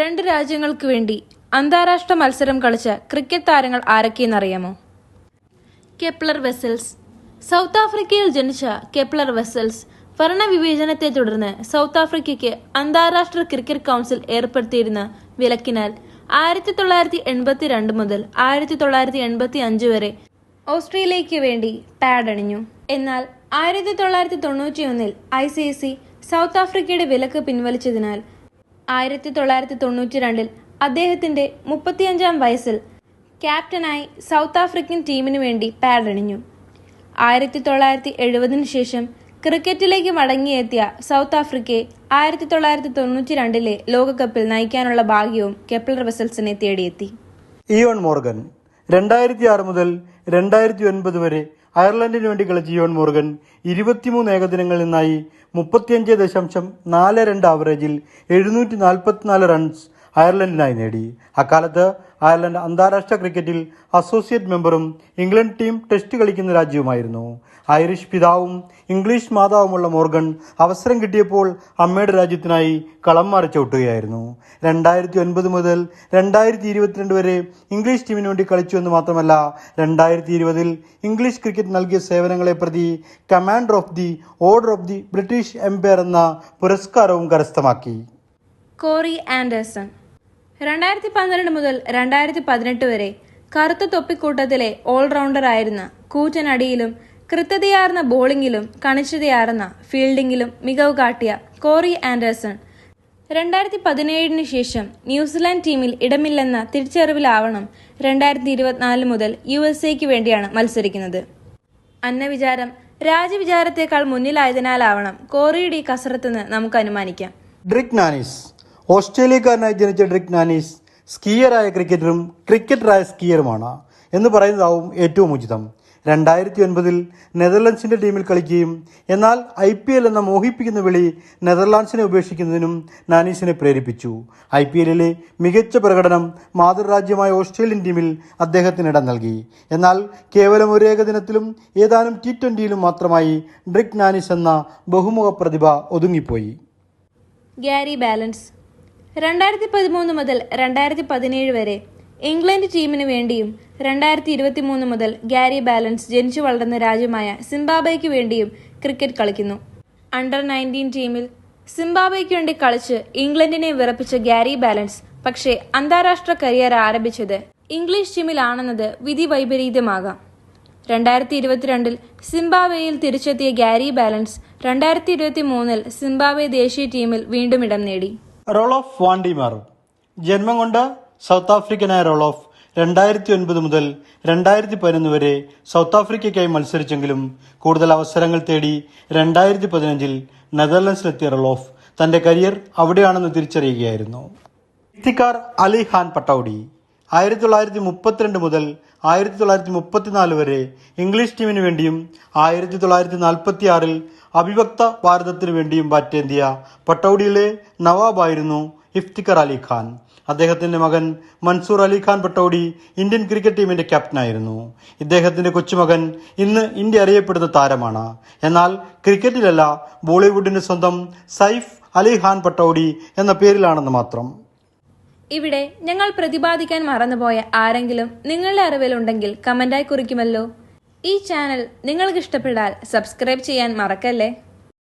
രണ്ട് രാജ്യങ്ങൾക്ക് വേണ്ടി അന്താരാഷ്ട്ര മത്സരം കളിച്ച ക്രിക്കറ്റ് താരങ്ങൾ ആരൊക്കെയെന്നറിയാമോ? Kepler vessels. സൗത്ത് ആഫ്രിക്കയിൽ ജനിച്ച കെപ്ലർ വെസൽസ് ഭരണവിവേചനത്തെ തുടർന്ന് സൗത്ത് ആഫ്രിക്കയ്ക്ക് അന്താരാഷ്ട്ര ക്രിക്കറ്റ് കൗൺസിൽ ഏർപ്പെടുത്തിയിരുന്ന വിലക്കിനാൽ ആയിരത്തി തൊള്ളായിരത്തി എൺപത്തി രണ്ട് മുതൽ ആയിരത്തി തൊള്ളായിരത്തി എൺപത്തി അഞ്ച് വരെ ഓസ്ട്രേലിയയ്ക്ക് വേണ്ടി പാഡ് അണിഞ്ഞു. എന്നാൽ ആയിരത്തി തൊള്ളായിരത്തി തൊണ്ണൂറ്റിയൊന്നിൽ ഐ സി സി സൗത്ത് ആഫ്രിക്കയുടെ വിലക്ക് പിൻവലിച്ചതിനാൽ ആയിരത്തി തൊള്ളായിരത്തി തൊണ്ണൂറ്റി രണ്ടിൽ അദ്ദേഹത്തിന്റെ മുപ്പത്തിയഞ്ചാം വയസ്സിൽ ക്യാപ്റ്റനായി സൗത്ത് ആഫ്രിക്കൻ ടീമിനു വേണ്ടി പാഡണിഞ്ഞു ആയിരത്തി തൊള്ളായിരത്തി എഴുപതിനു ശേഷം ക്രിക്കറ്റിലേക്ക് മടങ്ങിയെത്തിയ സൗത്ത് ആഫ്രിക്കയെ ആയിരത്തി തൊള്ളായിരത്തി തൊണ്ണൂറ്റി രണ്ടിലെ ലോകകപ്പിൽ നയിക്കാനുള്ള ഭാഗ്യവും കെപ്ലർ വെസൽസിനെ തേടിയെത്തി. ഇയോൺ മോർഗൻ രണ്ടായിരത്തി ആറ് മുതൽ രണ്ടായിരത്തി ഒൻപത് വരെ അയർലൻഡിന് വേണ്ടി കളിച്ച യോൺ മോർഗൻ ഇരുപത്തിമൂന്ന് ഏകദിനങ്ങളിൽ നിന്നായി മുപ്പത്തിയഞ്ച് ദശാംശം നാല് രണ്ട് ആവറേജിൽ എഴുന്നൂറ്റി നാൽപ്പത്തിനാല് റൺസ് അയർലൻഡിനായി നേടി. അക്കാലത്ത് അയർലൻഡ് അന്താരാഷ്ട്ര ക്രിക്കറ്റിൽ അസോസിയേറ്റ് മെമ്പറും ഇംഗ്ലണ്ട് ടീം ടെസ്റ്റ് കളിക്കുന്ന രാജ്യവുമായിരുന്നു. ഐറിഷ് പിതാവും ഇംഗ്ലീഷ് മാതാവുമുള്ള മോർഗൻ അവസരം കിട്ടിയപ്പോൾ അമ്മയുടെ രാജ്യത്തിനായി കളം മാറി ചവിട്ടുകയായിരുന്നു രണ്ടായിരത്തി ഒൻപത് മുതൽ രണ്ടായിരത്തി ഇരുപത്തിരണ്ട് വരെ ഇംഗ്ലീഷ് ടീമിന് വേണ്ടി കളിച്ചു എന്ന് മാത്രമല്ല രണ്ടായിരത്തി ഇരുപതിൽ ഇംഗ്ലീഷ് ക്രിക്കറ്റ് നൽകിയ സേവനങ്ങളെ പ്രതി commander of the order of the British Empire എന്ന പുരസ്കാരവും കരസ്ഥമാക്കി. കോറി ആൻഡേഴ്സൺ രണ്ടായിരത്തി പന്ത്രണ്ട് മുതൽ രണ്ടായിരത്തി പതിനെട്ട് വരെ കറുത്ത തൊപ്പിക്കൂട്ടത്തിലെ ഓൾറൗണ്ടർ ആയിരുന്ന കൂറ്റനടിയിലും കൃത്യതയാർന്ന ബോളിംഗിലും കണിച്ചതയാർന്ന ഫീൽഡിംഗിലും മികവ് കാട്ടിയ കോറി ആൻഡേഴ്സൺ രണ്ടായിരത്തി പതിനേഴിന് ശേഷം ന്യൂസിലാൻഡ് ടീമിൽ ഇടമില്ലെന്ന തിരിച്ചറിവിലാവണം രണ്ടായിരത്തി ഇരുപത്തിനാല് മുതൽ യു എസ് എക്ക് വേണ്ടിയാണ് മത്സരിക്കുന്നത്. അന്നവിചാരം രാജവിചാരത്തേക്കാൾ മുന്നിലായതിനാലാവണം കോറിയുടെ ഈ കസരത്തെന്ന് നമുക്ക് അനുമാനിക്കാം. ഡ്രിക് നാനീസ് ഓസ്ട്രേലിയക്കാരനായി ജനിച്ച ഡ്രിക് നാനീസ് സ്കീയറായ ക്രിക്കറ്ററും ക്രിക്കറ്ററായ സ്കീയറുമാണ് എന്ന് പറയുന്നതാവും ഏറ്റവും ഉചിതം. രണ്ടായിരത്തി ഒൻപതിൽ നെതർലൻഡ്സിന്റെ ടീമിൽ കളിക്കുകയും എന്നാൽ ഐ പി എൽ എന്ന മോഹിപ്പിക്കുന്ന വിളി നെതർലാൻഡ്സിനെ ഉപേക്ഷിക്കുന്നതിനും നാനീസിനെ പ്രേരിപ്പിച്ചു. ഐ പി എല്ലിലെ മികച്ച പ്രകടനം മാതൃരാജ്യമായ ഓസ്ട്രേലിയൻ ടീമിൽ അദ്ദേഹത്തിന് ഇടം നൽകി. എന്നാൽ കേവലം ഒരു ഏകദിനത്തിലും ഏതാനും ടി ട്വന്റിയിലും മാത്രമായി ഡ്രിക് നാനീസ് എന്ന ബഹുമുഖ പ്രതിഭ ഒതുങ്ങിപ്പോയി. ഗ്യാരി ബാലൻസ് രണ്ടായിരത്തി പതിമൂന്ന് മുതൽ രണ്ടായിരത്തി പതിനേഴ് വരെ ഇംഗ്ലണ്ട് ടീമിന് വേണ്ടിയും രണ്ടായിരത്തി ഇരുപത്തി മൂന്ന് മുതൽ ഗാരി ബാലൻസ് ജനിച്ചു വളർന്ന രാജ്യമായ സിംബാബ്വെക്ക് വേണ്ടിയും ക്രിക്കറ്റ് കളിക്കുന്നു. അണ്ടർ നയന്റീൻ ടീമിൽ സിംബാബ്വെക്ക് വേണ്ടി കളിച്ച് ഇംഗ്ലണ്ടിനെ വിറപ്പിച്ച ഗാരി ബാലൻസ് പക്ഷേ അന്താരാഷ്ട്ര കരിയർ ആരംഭിച്ചത് ഇംഗ്ലീഷ് ടീമിലാണെന്നത് വിധി വൈപരീത്യമാകാം രണ്ടായിരത്തി ഇരുപത്തിരണ്ടിൽ സിംബാബ്വേയിൽ തിരിച്ചെത്തിയ ഗാരി ബാലൻസ് രണ്ടായിരത്തി ഇരുപത്തി മൂന്നിൽ സിംബാബ്വെ ദേശീയ ടീമിൽ വീണ്ടും ഇടം നേടി. റോളോഫ് വാണ്ടിമാർ ജന്മം കൊണ്ട് സൗത്ത് ആഫ്രിക്കനായ റോളോഫ് രണ്ടായിരത്തി ഒൻപത് മുതൽ രണ്ടായിരത്തി പതിനൊന്ന് വരെ സൗത്ത് ആഫ്രിക്കയ്ക്കായി മത്സരിച്ചെങ്കിലും കൂടുതൽ അവസരങ്ങൾ തേടി രണ്ടായിരത്തി പതിനഞ്ചിൽ നെതർലൻഡ്സിലെത്തിയ ഓഫ് തന്റെ കരിയർ അവിടെയാണെന്ന് തിരിച്ചറിയുകയായിരുന്നു. ഇത്തിക്കാർ അലി ഖാൻ പട്ടൌഡി ആയിരത്തി തൊള്ളായിരത്തി മുപ്പത്തിരണ്ട് മുതൽ ആയിരത്തി തൊള്ളായിരത്തി മുപ്പത്തിനാല് വരെ ഇംഗ്ലീഷ് ടീമിന് വേണ്ടിയും ആയിരത്തി തൊള്ളായിരത്തി നാൽപ്പത്തി ആറിൽ അവിഭക്ത ഭാരതത്തിനു വേണ്ടിയും ബാറ്റേന്തിയ പട്ടൌഡിയിലെ നവാബായിരുന്നു ഇഫ്തിഖർ അലി ഖാൻ. മകൻ മൻസൂർ അലി ഖാൻ പട്ടൌഡി ഇന്ത്യൻ ക്രിക്കറ്റ് ടീമിന്റെ ക്യാപ്റ്റനായിരുന്നു. ഇദ്ദേഹത്തിന്റെ കൊച്ചുമകൻ ഇന്ന് ഇന്ത്യ അറിയപ്പെടുന്ന താരമാണ്. എന്നാൽ ക്രിക്കറ്റിലല്ല ബോളിവുഡിന്റെ സ്വന്തം സൈഫ് അലി ഖാൻ പട്ടൌഡി എന്ന പേരിലാണെന്ന് മാത്രം. ഇവിടെ ഞങ്ങൾ പ്രതിപാദിക്കാൻ മറന്നുപോയ ആരെങ്കിലും നിങ്ങളുടെ അറിവിലുണ്ടെങ്കിൽ കമന്റായി കുറിക്കുമല്ലോ. ഈ ചാനൽ നിങ്ങൾക്ക് ഇഷ്ടപ്പെട്ടാൽ സബ്സ്ക്രൈബ് ചെയ്യാൻ മറക്കല്ലേ?